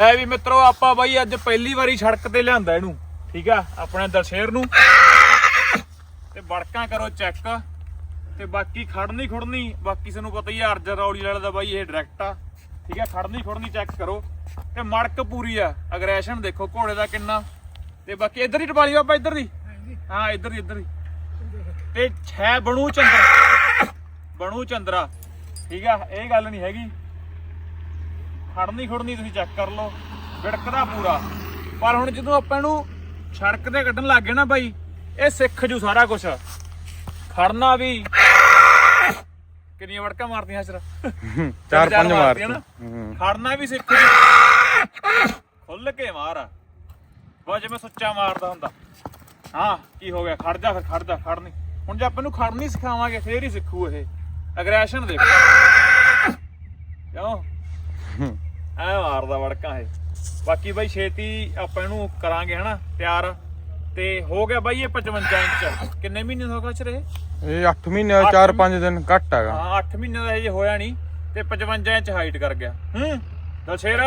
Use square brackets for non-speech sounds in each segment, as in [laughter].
ਐ ਵੀ ਮਿੱਤਰੋ ਆਪਾਂ ਬਾਈ ਅੱਜ ਪਹਿਲੀ ਵਾਰੀ ਸੜਕ ਤੇ ਲਿਆਂਦਾ ਇਹਨੂੰ ਠੀਕ ਆ? ਆਪਣੇ ਦਲਸ਼ੇਰ ਨੂੰ। ਤੇ ਬੜਕਾਂ ਕਰੋ ਚੈੱਕ। ਤੇ ਬਾਕੀ ਖੜਨੀ ਖੁੜਨੀ ਬਾਕੀ ਸਾਨੂੰ ਪਤਾ ਹੀ ਆ ਅਰਜਨ ਰੌਲੀ ਵਾਲੇ ਦਾ ਬਾਈ ਇਹ ਡਾਇਰੈਕਟ ਆ। ਠੀਕ ਆ? ਖੜਨੀ ਖੁੜਨੀ ਚੈੱਕ ਕਰੋ। ਤੇ ਮੜਕ ਪੂਰੀ ਆ ਅਗਰੈਸ਼ਨ ਦੇਖੋ ਘੋੜੇ ਦਾ ਕਿੰਨਾ। ਤੇ ਬਾਕੀ ਇੱਧਰ ਹੀ ਟਪਾਲੀ ਬਾਬਾ ਇੱਧਰ ਦੀ। ਹਾਂ ਇੱਧਰ ਦੀ ਇੱਧਰ ਦੀ। ਤੇ ਛੈ ਬਣੂ ਚੰਦਰਾ। ਬਣੂ ਚੰਦਰਾ। ਠੀਕ ਆ? ਇਹ ਗੱਲ ਨਹੀਂ ਹੈਗੀ। ਖੜਨੀ ਖੁੜਨੀ ਤੁਸੀਂ ਚੈੱਕ ਕਰ ਲਓ ਵਿੜਕਦਾ ਪੂਰਾ। ਪਰ ਹੁਣ ਜਦੋਂ ਆਪਾਂ ਇਹਨੂੰ ਸੜਕ ਤੇ ਕੱਢਣ ਲੱਗ ਗਏ ਨਾ ਬਾਈ ਇਹ ਸਿੱਖ ਜੂ ਸਾਰਾ ਕੁਝ ਖੜਨਾ ਵੀ। ਕਿੰਨੀਆਂ ਵੜਕਾਂ ਮਾਰਦੀਆਂ ਸਰ ਚਾਰ ਪੰਜ ਮਾਰ ਨਾ। ਹੂੰ। ਖੜਨਾ ਵੀ ਸਿੱਖ ਜੂ। ਖੁੱਲ ਕੇ ਮਾਰ। ਬਾ ਜਿਵੇਂ ਸੁੱਚਾ ਮਾਰਦਾ ਹੁੰਦਾ। ਹਾਂ ਕੀ ਹੋ ਗਿਆ? ਖੜ ਜਾ ਫਿਰ ਖੜ ਜਾ ਖੜਨੀ। ਹੁਣ ਜੇ ਆਪਾਂ ਨੂੰ ਖੜਨੀ ਸਿਖਾਵਾਂਗੇ ਫੇਰ ਹੀ ਸਿੱਖੂ ਇਹ। ਅਗਰੈਸ਼ਨ ਦੇਖੋ ਕਿਉਂ ਹੂੰ। ਮਾਰਦਾ ਵੜਕਾਂ ਇਹ। ਬਾਕੀ ਬਾਈ ਛੇਤੀ ਆਪਾਂ ਇਹਨੂੰ ਕਰਾਂਗੇ ਹਨਾ ਤਿਆਰ। ਤੇ ਹੋ ਗਿਆ ਬਾਈ ਇਹ 55 ਇੰਚ। ਕਿੰਨੇ ਮਹੀਨੇ ਦਾ ਹੋ ਗਿਆ ਚਰੇ ਇਹ 8 ਮਹੀਨੇ 4 5 ਦਿਨ ਘੱਟ ਹੈਗਾ। ਹਾਂ 8 ਮਹੀਨੇ ਦਾ ਇਹ ਹੋਇਆ ਨਹੀਂ ਤੇ 55 ਇੰਚ ਹਾਈਟ ਕਰ ਗਿਆ। ਹੂੰ? ਤਾਂ ਸ਼ੇਰ। ਐ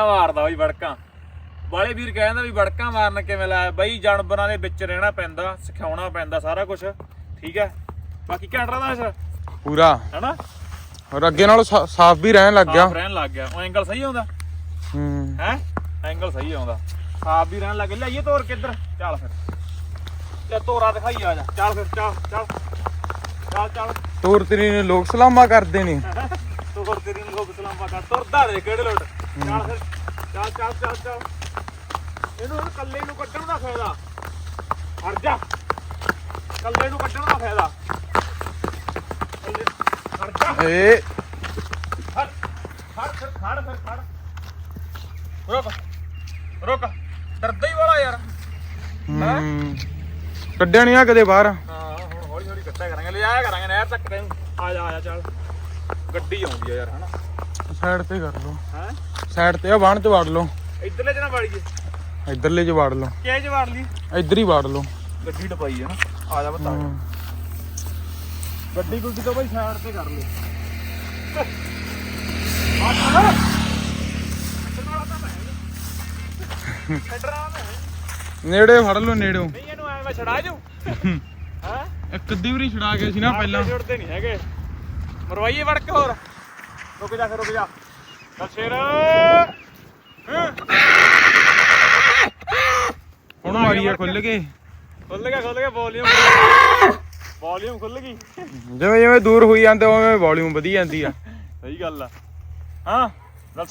ਮਾਰਦਾ ਬਾਈ ਵੜਕਾਂ। ਬਾਲੇ ਵੀਰ ਕਹਿੰਦਾ ਵੀ ਵੜਕਾਂ ਮਾਰਨ ਕਿਵੇਂ ਲਾਇਆ? ਬਾਈ ਜਾਨਵਰਾਂ ਦੇ ਵਿੱਚ ਰਹਿਣਾ ਪੈਂਦਾ ਸਿਖਾਉਣਾ ਪੈਂਦਾ ਸਾਰਾ ਕੁਝ ਠੀਕ ਹੈ? ਬਾਕੀ ਘੰਟਾ ਦਾ ਸਰ ਪੂਰਾ। ਹਨਾ? ਔਰ ਅੱਗੇ ਨਾਲੋਂ ਸਾ- ਸਾਫ਼ ਵੀ ਰਹਿਣ ਲੱਗ ਗਿਆ। ਸਾਫ਼ ਰਹਿਣ ਲੱਗ ਗਿਆ। ਉਹ ਐਂਗਲ ਸਹੀ ਆਉਂਦਾ? ਹੂੰ। ਹੈ? ਐਂਗਲ ਸਹੀ ਆਉਂਦਾ। ਸਾਫ਼ ਵੀ ਰਹਿਣ ਲੱਗ ਗਿਆ। ਲਈਏ ਤੋਰ ਕਿੱਧਰ? ਚੱਲ ਫਿਰ। ਤੇ ਤੋਰਾ ਦਿਖਾਈ ਆ ਜਾ। ਚੱਲ ਫਿਰ ਚੱਲ ਚੱਲ। ਚੱਲ ਚੱਲ। ਤੋਰ ਤੇਰੀ ਨੂੰ ਲੋਕ ਸਲਾਮਾ ਕਰਦੇ ਨੇ। [laughs] ਤੋਰ ਤੇਰੀ ਨੂੰ ਲੋਕ ਸਲਾਮਾ ਕਰ। ਤੁਰਦਾ ਦੇ ਕਿਹੜੇ ਲੋਟ। ਚੱਲ ਫਿਰ। ਚੱਲ ਚੱਲ ਚੱਲ ਚੱਲ। ਇਹਨੂੰ ਹੁਣ ਕੱਲੇ ਨੂੰ ਕੱਢਣ ਦਾ ਫਾਇਦਾ। ਹਟ ਜਾ। ਕੱਲੇ ਨੂੰ ਕੱਢਣ ਦਾ ਫਾਇਦਾ। ਏ ਖੜ ਖੜ ਫਿਰ ਖੜ ਫਿਰ ਖੜ ਰੁਕ ਰੁਕ ਡਰਦਾ ਹੀ ਵਾਲਾ ਯਾਰ ਹੂੰ ਕੱਢਿਆ ਨਹੀਂ ਆ ਕਦੇ ਬਾਹਰ ਹਾਂ ਹੁਣ ਹੌਲੀ ਹੌਲੀ ਕੱਟਿਆ ਕਰਾਂਗੇ ਲੈ ਆਇਆ ਕਰਾਂਗੇ ਨਹਿਰ ਤੱਕ ਤੈਨੂੰ ਆ ਜਾ ਆ ਜਾ ਚੱਲ ਗੱਡੀ ਆਉਂਦੀ ਆ ਯਾਰ ਹਨਾ ਸਾਈਡ ਤੇ ਕਰ ਲਓ ਹੈ ਸਾਈਡ ਤੇ ਆ ਬਾਣ ਚ ਵੜ ਲਓ ਇੱਧਰਲੇ ਚ ਨਾ ਵੜੀਏ ਇਧਰਲੇ ਚ ਵੜ ਲਓ ਕਿਹ ਚ ਵੜ ਲਈ ਇੱਧਰ ਹੀ ਵੜ ਲਓ ਗੱਡੀ ਟਪਾਈ ਹੈ ਨਾ ਆ ਜਾ ਬਤਾ ਹੂੰ। ਗੱਡੀ ਗੁੱਡੀ ਤੋਂ ਬਾਈ ਸਾਈਡ ਤੇ ਕਰ ਲੈ ਨੇੜੇ ਫੜ ਲਓ ਨੇੜਿਓ। ਨਹੀਂ ਇਹਨੂੰ ਐਵੇਂ ਛੜਾ ਜੂ। ਹਾਂ? ਇੱਕ ਅੱਧੀ ਵਾਰੀ ਛੁਡਾ ਗਏ ਸੀ ਨਾ ਪਹਿਲਾਂ। ਜੁੜਦੇ ਨਹੀਂ ਹੈਗੇ। ਮਰਵਾਈਏ ਵੜ ਕੇ ਹੋਰ। ਰੁਕ ਜਾ ਫਿਰ ਰੁਕ ਜਾ। ਚੱਲ ਸ਼ੇਰ। ਹੁਣ ਮਾਰੀ ਆ ਖੁੱਲ ਕੇ ਖੁੱਲ ਗਿਆ ਖੁੱਲ ਗਿਆ ਵੋਲੀਅਮ ਵੋਲੀਅਮ ਖੁੱਲ ਗਈ। ਜਿਵੇਂ ਜਿਵੇਂ ਦੂਰ ਹੋਈ ਜਾਂਦੇ ਉਵੇਂ ਵੋਲਿਊਮ ਵਧੀ ਜਾਂਦੀ ਆ। ਸਹੀ ਗੱਲ ਆ। ਹਾਂ ਸ਼ੇਰ